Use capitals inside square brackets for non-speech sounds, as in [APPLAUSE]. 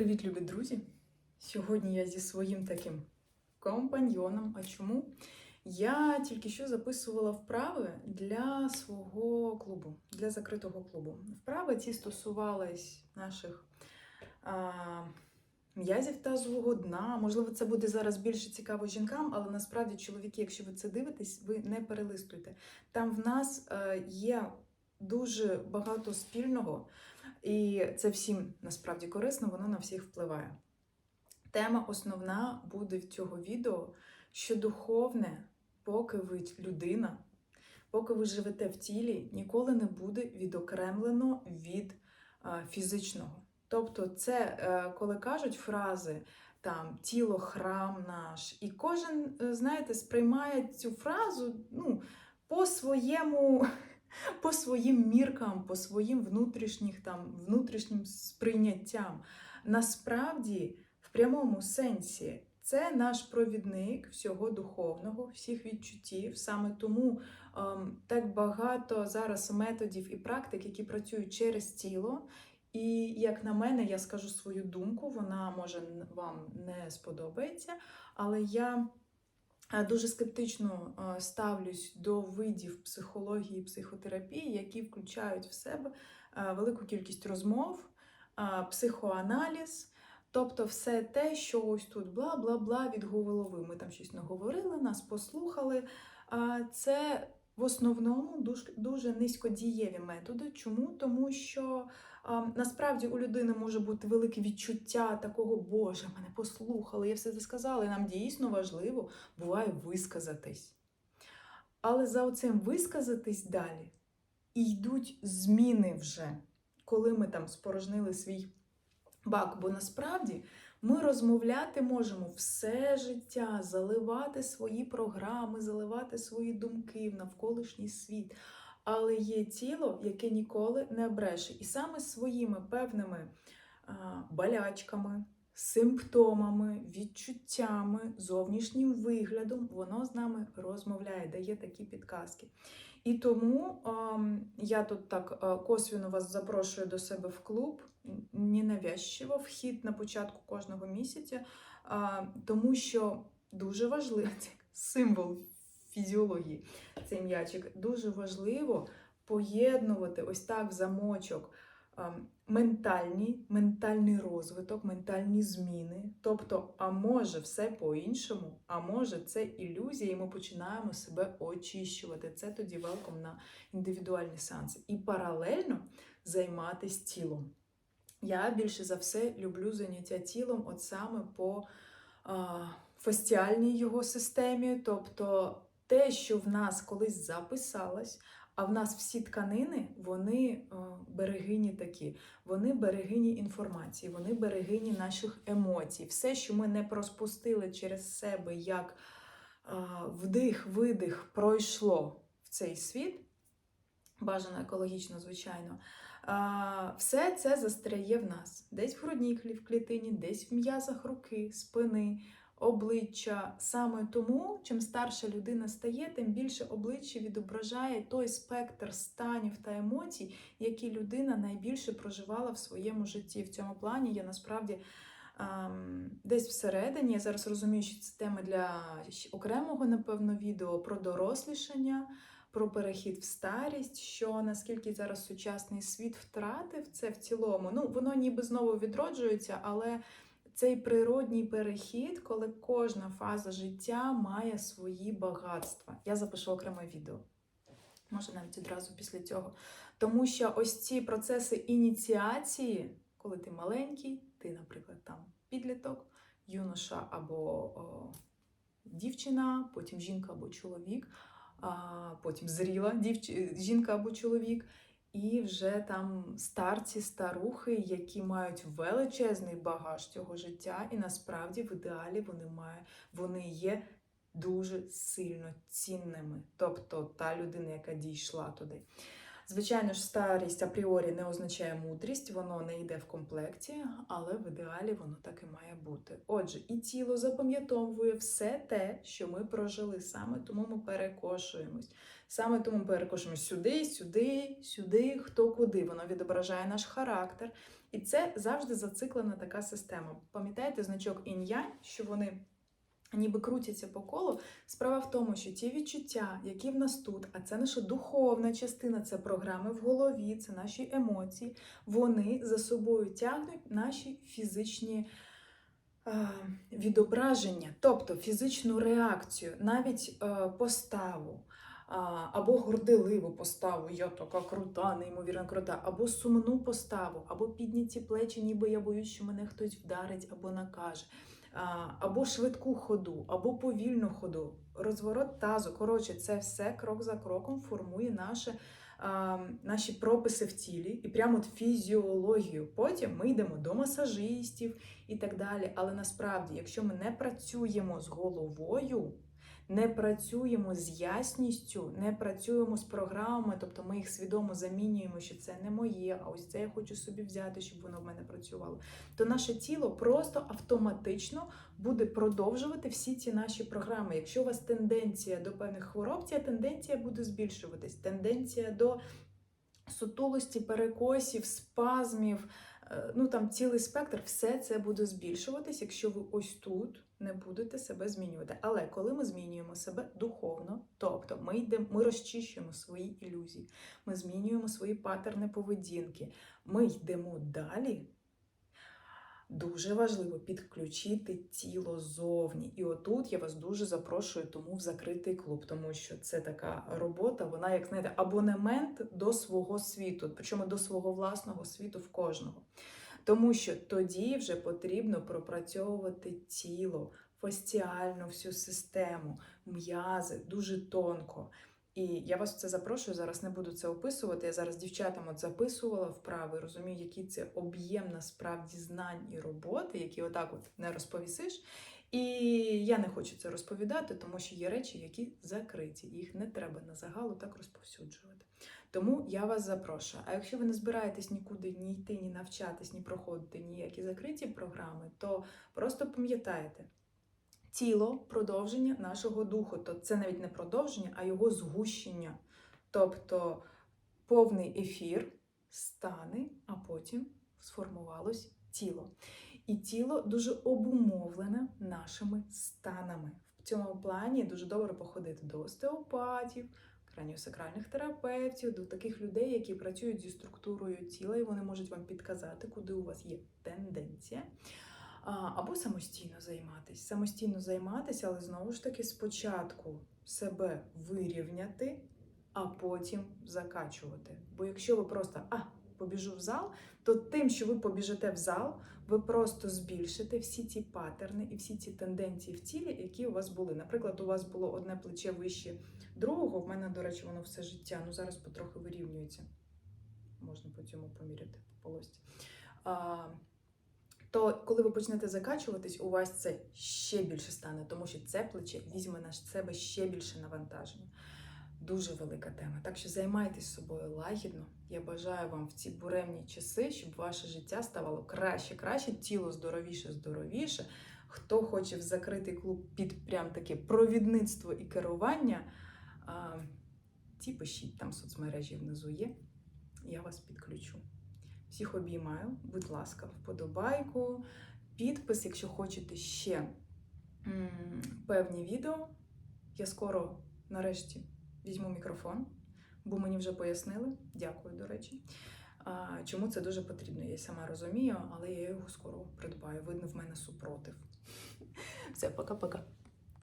Привіт, любі друзі! Сьогодні я зі своїм таким компаньйоном. А чому? Я тільки що записувала вправи для свого клубу, для закритого клубу. Вправи ці стосувались наших а, м'язів тазового дна. Можливо, це буде зараз більше цікаво жінкам, але насправді, чоловіки, якщо ви це дивитесь, ви не перелистуйте. Там в нас е, є дуже багато спільного. І це всім насправді корисно, воно на всіх впливає. Тема основна буде в цього відео, що духовне, поки ви людина, поки ви живете в тілі, ніколи не буде відокремлено від фізичного. Тобто, це е, коли кажуть фрази там тіло, храм наш, і кожен, е, знаєте, сприймає цю фразу ну, по своєму [LAUGHS] по своїм міркам, по своїм внутрішніх, там, внутрішнім сприйняттям. Насправді, в прямому сенсі, це наш провідник всього духовного, всіх відчуттів. Саме тому ем, так багато зараз методів і практик, які працюють через тіло. І, як на мене, я скажу свою думку, вона може вам не сподобається, але я. Е, Дуже скептично е, ставлюсь до видів психології і психотерапії, які включають в себе е, велику кількість розмов, психоаналіз, тобто все те, що ось тут бла-бла-бла від голови. Ми там щось наговорили, нас послухали. Це в основному дуже, низькодієві методи. Чому? Тому що а, насправді у людини може бути велике відчуття такого, Боже, мене послухали, я все це сказала, і нам дійсно важливо буває висказатись. Але за оцим висказатись далі і йдуть зміни вже, коли ми там спорожнили свій бак. Бо насправді ми розмовляти можемо все життя, заливати свої програми, заливати свої думки в навколишній світ. Але є тіло, яке ніколи не бреше. І саме своїми певними а, болячками, симптомами, відчуттями, зовнішнім виглядом воно з нами розмовляє, дає такі підказки. І тому я тут так е, косвіно вас запрошую до себе в клуб, ненавязчиво, вхід на початку кожного місяця, тому що дуже важливий символ фізіології, цей м'ячик. Дуже важливо поєднувати ось так в замочок ментальні, ментальний розвиток, ментальні зміни. Тобто, а може все по-іншому, а може це ілюзія, і ми починаємо себе очищувати. Це тоді велком на індивідуальні сеанси. І паралельно займатися тілом. Я більше за все люблю заняття тілом, от саме по а, фасціальній його системі, тобто те, що в нас колись записалось, а в нас всі тканини, вони берегині такі, вони берегині інформації, вони берегині наших емоцій. Все, що ми не проспустили через себе, як вдих, видих пройшло в цей світ, бажано екологічно, звичайно. Все це застряє в нас. Десь в грудній клі- клітині, десь в м'язах руки, спини, обличчя. Саме тому, чим старша людина стає, тим більше обличчя відображає той спектр станів та емоцій, які людина найбільше проживала в своєму житті. В цьому плані я насправді. ем, Десь всередині, я зараз розумію, що це тема для окремого, напевно, відео про дорослішання, про перехід в старість, що наскільки зараз сучасний світ втратив це в цілому. Ну, воно ніби знову відроджується, але цей природній перехід, коли кожна фаза життя має свої багатства. Я запишу окреме відео. Може, навіть одразу після цього. Тому що ось ці процеси ініціації, коли ти маленький, ти, наприклад, там підліток, юноша або о, дівчина, потім жінка або чоловік, а потім зріла дівч... жінка або чоловік, і вже там старці, старухи, які мають величезний багаж цього життя, і насправді в ідеалі вони мають, вони є дуже сильно цінними. Тобто та людина, яка дійшла туди. Звичайно ж, старість апріорі не означає мудрість, воно не йде в комплекті, але в ідеалі воно так і має бути. Отже, і тіло запам'ятовує все те, що ми прожили, саме тому ми перекошуємось. Саме тому ми перекошуємось сюди, сюди, сюди, хто куди. Воно відображає наш характер. І це завжди зациклена така система. Пам'ятаєте значок інь-янь, що вони ніби крутяться по колу. Справа в тому, що ті відчуття, які в нас тут, а це наша духовна частина, це програми в голові, це наші емоції, вони за собою тягнуть наші фізичні відображення, тобто фізичну реакцію, навіть е, поставу. Або горделиву поставу, я така крута, неймовірно крута, або сумну поставу, або підняті плечі, ніби я боюсь, що мене хтось вдарить або накаже, або швидку ходу, або повільну ходу, розворот тазу. Коротше, це все крок за кроком формує наше, наші прописи в тілі і прямо от фізіологію. Потім ми йдемо до масажистів і так далі. Але насправді, якщо ми не працюємо з головою, не працюємо з ясністю, не працюємо з програмами, тобто ми їх свідомо замінюємо, що це не моє, а ось це я хочу собі взяти, щоб воно в мене працювало. То наше тіло просто автоматично буде продовжувати всі ці наші програми. Якщо у вас тенденція до певних хвороб, ця тенденція буде збільшуватись. Тенденція до сутулості, перекосів, спазмів, ну там цілий спектр, все це буде збільшуватись, якщо ви ось тут не будете себе змінювати. Але коли ми змінюємо себе духовно, тобто ми йдемо, ми розчищуємо свої ілюзії, ми змінюємо свої патерни поведінки, ми йдемо далі. Дуже важливо підключити тіло ззовні. І отут я вас дуже запрошую тому в закритий клуб, тому що це така робота, вона, як знаєте, абонемент до свого світу, причому до свого власного світу в кожного. Тому що тоді вже потрібно пропрацьовувати тіло, фасціальну всю систему, м'язи дуже тонко. І я вас в це запрошую. Зараз не буду це описувати. Я зараз дівчатам от записувала вправи, розумію, який це об'єм насправді знань і роботи, які отак от не розповісиш. І я не хочу це розповідати, тому що є речі, які закриті, їх не треба на загалу так розповсюджувати. Тому я вас запрошую. А якщо ви не збираєтесь нікуди ні йти, ні навчатись, ні проходити ніякі закриті програми, то просто пам'ятайте. Тіло продовження нашого духу, то це навіть не продовження, а його згущення. Тобто повний ефір стане, а потім сформувалось тіло. І тіло дуже обумовлене нашими станами. В цьому плані дуже добре походити до остеопатів, краніосакральних терапевтів, до таких людей, які працюють зі структурою тіла, і вони можуть вам підказати, куди у вас є тенденція. Або самостійно займатися. Самостійно займатися, але знову ж таки спочатку себе вирівняти, а потім закачувати. Бо якщо ви просто а, побіжу в зал, то тим, що ви побіжите в зал, ви просто збільшите всі ці патерни і всі ці тенденції в тілі, які у вас були. Наприклад, у вас було одне плече вище другого. В мене, до речі, воно все життя. Ну зараз потрохи вирівнюється. Можна по цьому поміряти по полості. То коли ви почнете закачуватись, у вас це ще більше стане, тому що це плече візьме на себе ще більше навантаження. Дуже велика тема. Так що займайтесь собою лагідно. Я бажаю вам в ці буремні часи, щоб ваше життя ставало краще, краще, тіло здоровіше, здоровіше. Хто хоче в закритий клуб під прям таке провідництво і керування, ті пишіть там соцмережі внизу є. Я вас підключу. Всіх обіймаю, будь ласка, вподобайку, підпис, якщо хочете ще певні відео. Я скоро нарешті візьму мікрофон, бо мені вже пояснили. Дякую, до речі. Чому це дуже потрібно? Я сама розумію, але я його скоро придбаю. Видно, в мене супротив. [LAUGHS] Все, пока-пока.